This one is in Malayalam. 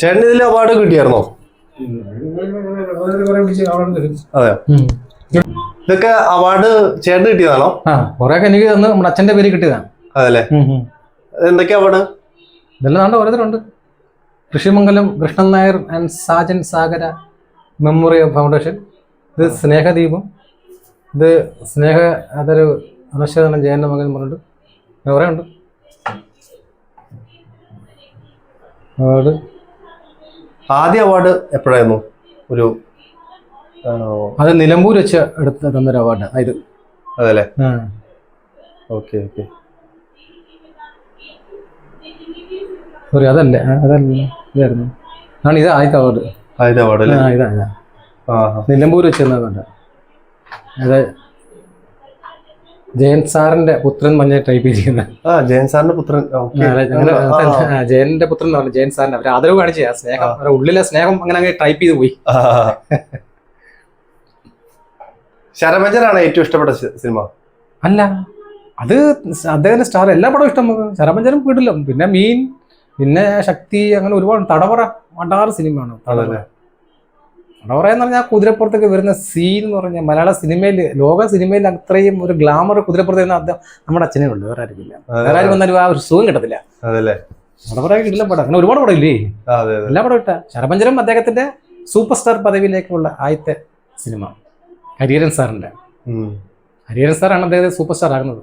ചേട്ടൻ ഇതിൽ അവാർഡ് കിട്ടിയായിരുന്നോ? അതെ ഇതൊക്കെ അവാർഡ് ചേട്ടന് കിട്ടിയതാണോ? ആ കുറെയൊക്കെ എനിക്ക് തന്ന്. നമ്മുടെ അച്ഛന്റെ പേര് കിട്ടിയതാണ്. അതല്ലേ? എന്തൊക്കെയാ അവാർഡ് ഇതെല്ലാം നാണ്ട് ഓരോരുത്തരുണ്ട്. Krishimangalam Krishnan Nair and Sajan Sagara memorial foundation ഇത് സ്നേഹദീപം ഇത് സ്നേഹ അതൊരു അനുശോചനം ജയന്റെ മകൻ പറഞ്ഞിട്ടുണ്ട് പറഞ്ഞിട്ട് കുറേ ഉണ്ട് അവാർഡ്. ആദ്യ അവാർഡ് എപ്പോഴായിരുന്നു? ഒരു അത് നിലമ്പൂർ വെച്ച് എടുത്ത് തന്നൊരു അവാർഡ്. ഇത്. അതല്ലേ. Okay okay. സോറി അതല്ലേ? അതല്ല? ഇതായിരുന്നു. ആണ് ഇത് ആദ്യത്തെ അവാർഡ്. ആദ്യ അവാർഡ് ഇതാ. നിലമ്പൂർ വെച്ച് തന്നതുണ്ട് അത് ജയൻ സാറിന്റെ പുത്രൻ മഞ്ഞ ടൈപ്പ് ചെയ്തിരിക്കുന്ന ആ ജയൻ സാറിന്റെ പുത്രൻ. ജയന്റെ പുത്രൻ എന്ന് പറഞ്ഞു ജയൻ സാറിന്റെ ആദരവ് കാണിച്ച. സ്നേഹം അവരുടെ ഉള്ളിലെ സ്നേഹം അങ്ങനെ അങ്ങനെ ടൈപ്പ് ചെയ്ത് പോയി. ശരമഞ്ചനാണ് ഏറ്റവും ഇഷ്ടപ്പെട്ട സിനിമ? അല്ല അത് അദ്ദേഹത്തിന്റെ സ്റ്റാർ എല്ലാ പടവും ഇഷ്ടം. ശരമഞ്ചനും ശരപഞ്ചരം പിന്നെ മീൻ പിന്നെ ശക്തി അങ്ങനെ ഒരുപാട് തടവറ വണ്ടാറ് സിനിമയാണ്. ആണല്ലേ തടവറ എന്ന് പറഞ്ഞാൽ കുതിരപ്പുറത്തൊക്കെ വരുന്ന സീൻ എന്ന് പറഞ്ഞാൽ മലയാള സിനിമയിൽ ലോക സിനിമയിൽ അത്രയും ഒരു ഗ്ലാമർ കുതിരപ്പുറത്ത് വരുന്ന അദ്ദേഹം നമ്മുടെ അച്ഛനെ ഉള്ളു വേറെ ആർക്കില്ല വേറെ ആരും വന്നാലും ആ ഒരു സുഖം കിട്ടത്തില്ല. അതല്ലേ? തടവറ കിട്ടില്ല പടം. അങ്ങനെ ഒരുപാട് പടം ഇല്ലേ എല്ലാ പടം ഇട്ട. ശരപഞ്ചരം അദ്ദേഹത്തിന്റെ സൂപ്പർ സ്റ്റാർ പദവിയിലേക്കുള്ള ആദ്യത്തെ സിനിമ. ഹരിഹരൻ സാറിന്റെ. ഹരിഹരൻ സാറാണ് അദ്ദേഹത്തെ സൂപ്പർ സ്റ്റാർ ആകുന്നത്